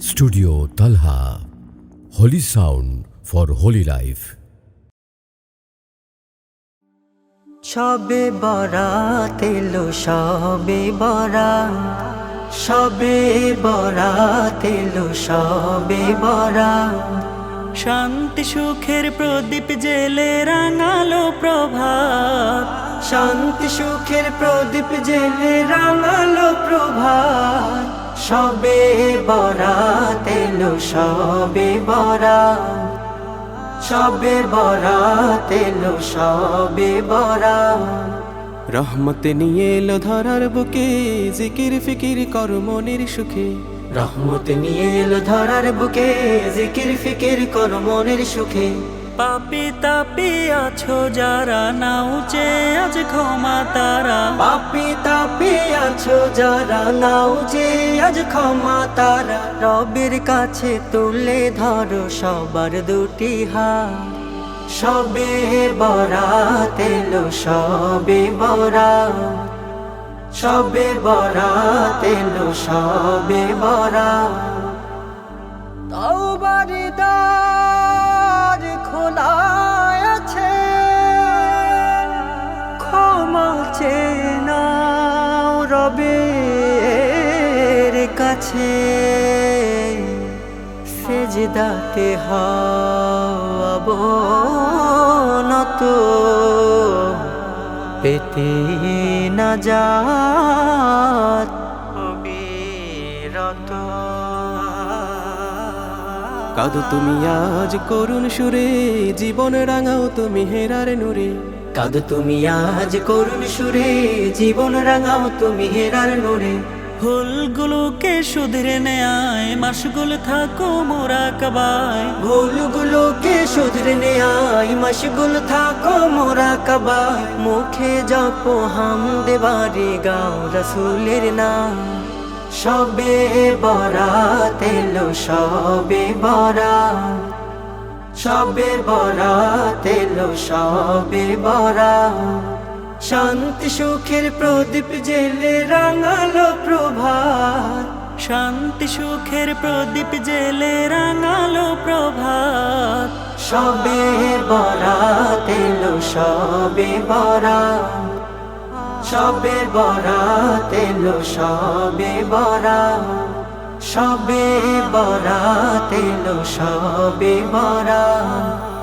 Studio Talha holy sound for holy life Shabe Barat এলো সবে বরাত সবে বরাত এলো সবে বরাত। শান্তি সুখের প্রদীপ জেলে রাঙালো প্রভাত। শান্তি সুখের প্রদীপ জেলে রাঙালো সবে বরাত এলো সবে বরাত। সবে বরাত এলো সবে বরাত। রহমত নিয়ে এলো ধরার বুকে জিকির ফিকির কর মনের সুখে। রহমত নিয়ে এলো ধরার বুকে জিকির ফিকির কর মনের সুখে। পাপি তাপি আছো যারা নাউচে আজ ক্ষমা তারা। পাপি তাপি আছো যারা নাও যে আজ ক্ষমা তারা। রবের কাছে তুলে ধরো সবার দুটি হাত। সবে বরাত এলো সবে বরাত। সবে বরাত এলো সবে বরাত। তাওবারি কাছে সেজদাতে হব নত পেতে না যাত অবিরত। কাঁদো তুমি আজ করুণ সুরে জীবন রাঙাও তুমি হেরার নূরে। কাঁদো তুমি আজ করুণ সুরে জীবন রাঙাও তুমি হেরার নূরে। ভুলগুলোকে শুধরে নেয় মাসগুলো থাকো মোরা কবায়। ভুলগুলোকে শুধরে নেয় মশগুল থাকো মোরা কবায়। মুখে জপো হাম দেবারে গাও রসুলের নাম। সবে বরাত এলো, সবে বরাত। সবে বরাত এলো, সবে বরাত। শান্তি সুখের প্রদীপ জেলে প্রভাত শান্তি সুখের প্রদীপ জেলে রাঙালো প্রভাত। সবে বরাত এলো, সবে বরাত। সবে বরাত এলো, সবে বরাত। সবে বরাত এলো, সবে বরাত।